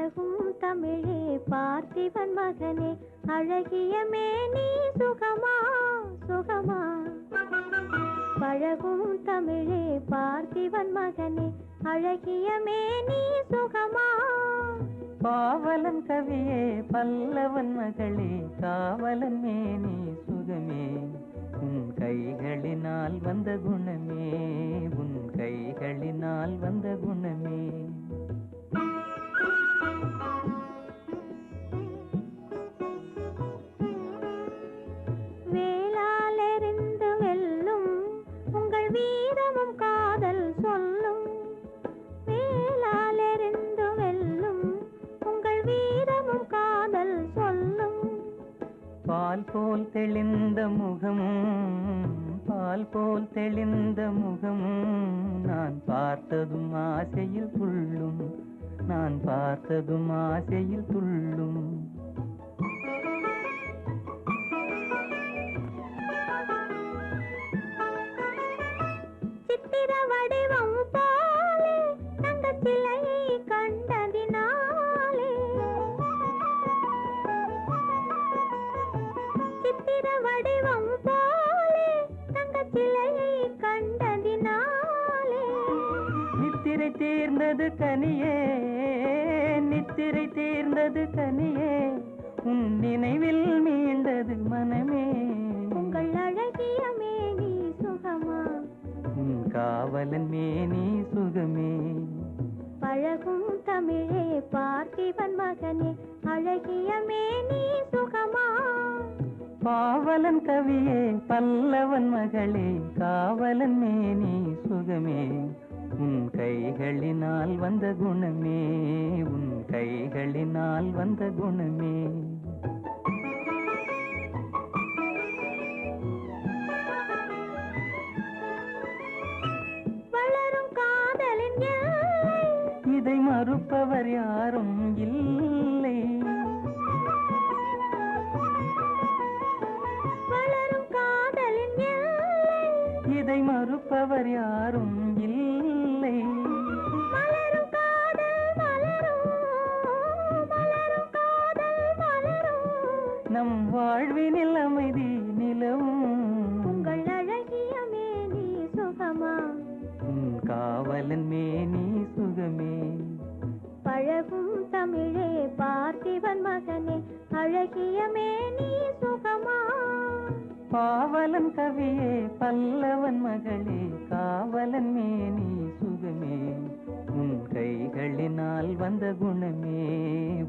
அழகும் தமிழே பார்த்திவன் மகனே அழகிய மேனி சுகமா சுகமா? பழகும் தமிழே பார்த்திவன் மகனே அழகிய மேனி சுகமா? பாவலன் கவியே பல்லவன் மகளே காவலன் மேனி சுகமே. உன் கைகளினால் வந்த குணமே உன் கைகளினால் வந்த குணமே. பால் போல் தெளிந்த முகமும் பால் போல் தெளிந்த முகமும் நான் பார்த்ததும் ஆசையில் புள்ளும் நான் பார்த்ததும் ஆசையில் துள்ளும். சித்திர வடிவம் போலே தங்க சிலையை கண்டதினாலே. சித்திர வடிவம் போலே தங்க சிலையை கண்டதினாலே. நித்திரை தீர்ந்தது கனியே. நித்திரை தீர்ந்தது கனியே உன் நினைவில் மீண்டது மனமே. உங்கள் அழகிய மேனி சுகமா? உன் காவலன் மேனி சுகமே. பழகும் தமிழே பார்த்திபன் மகனே அழகிய மேனி சுகமா? பாவலன் கவியே பல்லவன் மகளே காவலன் மேனி சுகமே. கைகளினால் வந்த குணமே உன் கைகளினால் வந்த குணமே. வளரும் காதலின் எல்லை இதை மறுப்பவர் யாரும் இல்லை. வளரும் காதலின் இதை மறுப்பவர் யாரும் இல்லை. நம் வாழ்வினில் அமைதி நிலவும் உங்கள் அழகிய மேனி சுகமா? உன் காவலன் மேனி சுகமே. பழகும் தமிழே பார்த்திபன் மகனே அழகிய மேனி சுகமா? பாவலன் கவியே பல்லவன் மகளே காவலன் மேனி சுகமே. உன் கைகளினால் வந்த குணமே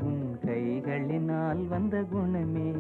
உன் கைகளினால் வந்த குணமே.